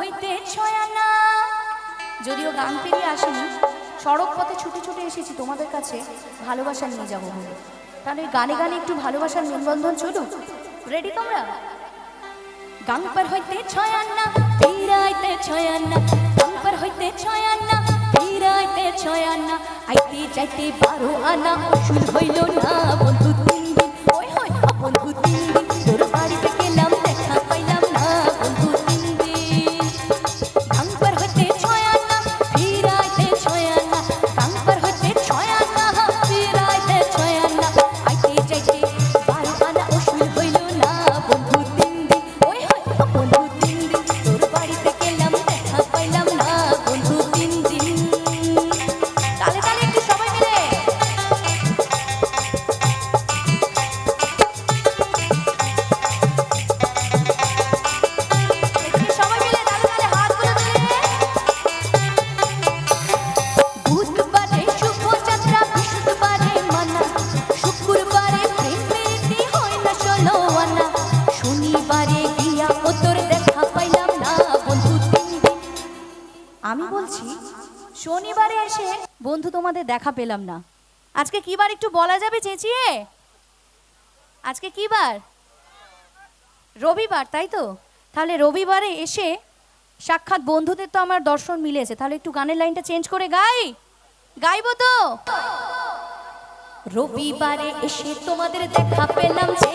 হইতে ছয়ানা যদিও গান পেরিয়ে আসিনি, সড়ক পথে ছুটে ছুটে এসেছি তোমাদের কাছে ভালোবাসা নিয়ে যাব বলে। তাহলে গানে গানে একটু ভালোবাসার মেলবন্ধন চলুক। রেডি তোমরা? গাংপার হইতে ছয়ান্না ফিরাইতে ছয়ান্না গাংপার হইতে ছয়ান্না ফিরাইতে ছয়ান্না আইতে যাইতে বারো আনা অসুর হইল না বন্ধু আমি বলছি, শনিবারে এসে বন্ধু তোমাদের দেখা পেলাম না। আজকে কি বার একটু বলা যাবে, চেঁচিয়ে? আজকে কি বার? রবিবার, তাই তো? তাহলে রবিবারে এসে সাক্ষাৎ বন্ধুদের তো আমার দর্শন মিলেছে। তাহলে একটু গানের লাইনটা চেঞ্জ করে গাই। গাইবো তো? রবিবারে এসে তোমাদের দেখা পেলাম যে